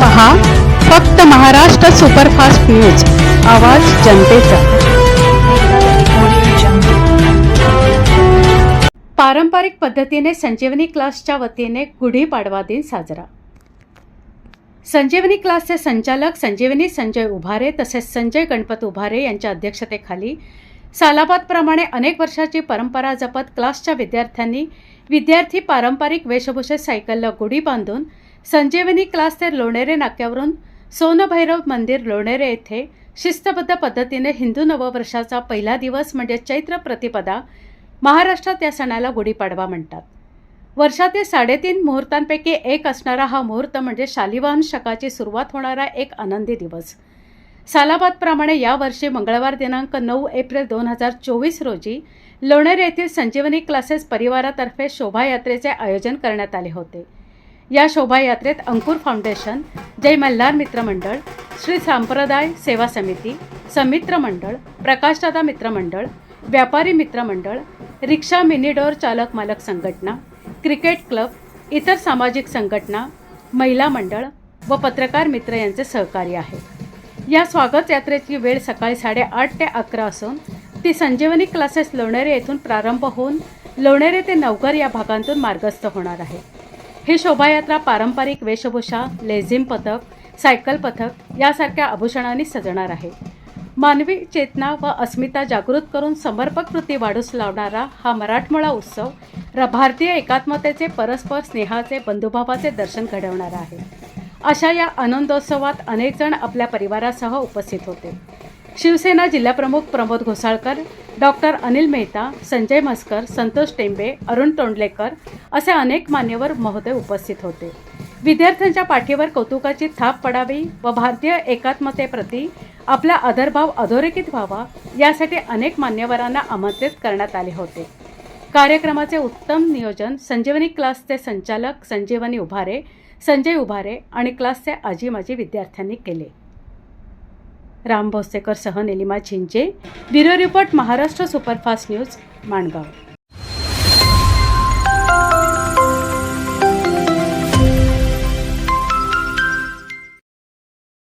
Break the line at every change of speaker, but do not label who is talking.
पहा फक्त Maharashtra superfast news आवाज जनतेचा. पारंपरिक पद्धतीने संजीवनी क्लासच्या वतीने गुढीपाडवा दिन साजरा. संजीवनी क्लासचे संचालक संजीवनी संजय उभारे तसेच संजय गणपत उभारे यांच्या अध्यक्षतेखाली सालाबादप्रमाणे अनेक वर्षाची परंपरा जपत क्लासच्या विद्यार्थ्यांनी विद्यार्थी पारंपरिक वेशभूषेत सायकलला गुढी बांधून संजीवनी क्लास ते लोणेरे नाक्यावरून सोनभैरव मंदिर लोणेरे येथे शिस्तबद्ध पद्धतीने हिंदू नववर्षाचा पहिला दिवस म्हणजे चैत्र प्रतिपदा महाराष्ट्रात या सणाला गुढीपाडवा म्हणतात. वर्षातील साडेतीन मुहूर्तांपैकी एक असणारा हा मुहूर्त म्हणजे शालिवाहन शकाची सुरुवात होणारा एक आनंदी दिवस. सालाबादप्रमाणे यावर्षी मंगळवार दिनांक नऊ एप्रिल दोन हजार चोवीस रोजी लोणेर येथील संजीवनी क्लासेस परिवारातर्फे शोभायात्रेचे आयोजन करण्यात आले होते. या शोभायात्रेत अंकुर फाउंडेशन जय मल्हार मित्रमंडळ श्री संप्रदाय सेवा समिती समित्र मंडळ प्रकाशदादा मित्रमंडळ व्यापारी मित्रमंडळ रिक्षा मिनीडोर चालक मालक संघटना क्रिकेट क्लब इतर सामाजिक संघटना महिला मंडळ व पत्रकार मित्र यांचे सहकार्य आहे या स्वागत यात्रेची वेळ सकाळी साडेआठ ते अकरा असून ती संजीवनी क्लासेस लोणेरे येथून प्रारंभ होऊन लोणेरे ते नवघर या भागांतून मार्गस्थ होणार आहे. ही शोभायात्रा पारंपरिक वेशभूषा लेझिम पथक सायकल पथक यासारख्या आभूषणांनी सजणार आहे. मानवी चेतना व अस्मिता जागृत करून समर्पक कृती वाढूस लावणारा हा मराठमोळा उत्सव र भारतीय एकात्मतेचे परस्पर स्नेहाचे बंधुभावाचे दर्शन घडवणारा आहे. अशा या आनंदोत्सवात अनेक जण आपल्या परिवारासह उपस्थित होते. शिवसेना जिल्हाप्रमुख प्रमोद घोसाळकर डॉक्टर अनिल मेहता संजय मस्कर संतोष टेंबे अरुण तोंडलेकर असे अनेक मान्यवर महोदय उपस्थित होते. विद्यार्थ्यांच्या पाठीवर कौतुकाची थाप पडावी व भारतीय एकात्मतेप्रती आपला आदरभाव अधोरेखित व्हावा यासाठी अनेक मान्यवरांना आमंत्रित करण्यात आले होते. कार्यक्रमाचे उत्तम नियोजन संजीवनी क्लासचे संचालक संजीवनी उभारे संजय उभारे आणि क्लासचे आजी माजी विद्यार्थ्यांनी केले. राम भोसेकर सह Nilima Zinje. Bureau report Maharashtra superfast news Mangaon.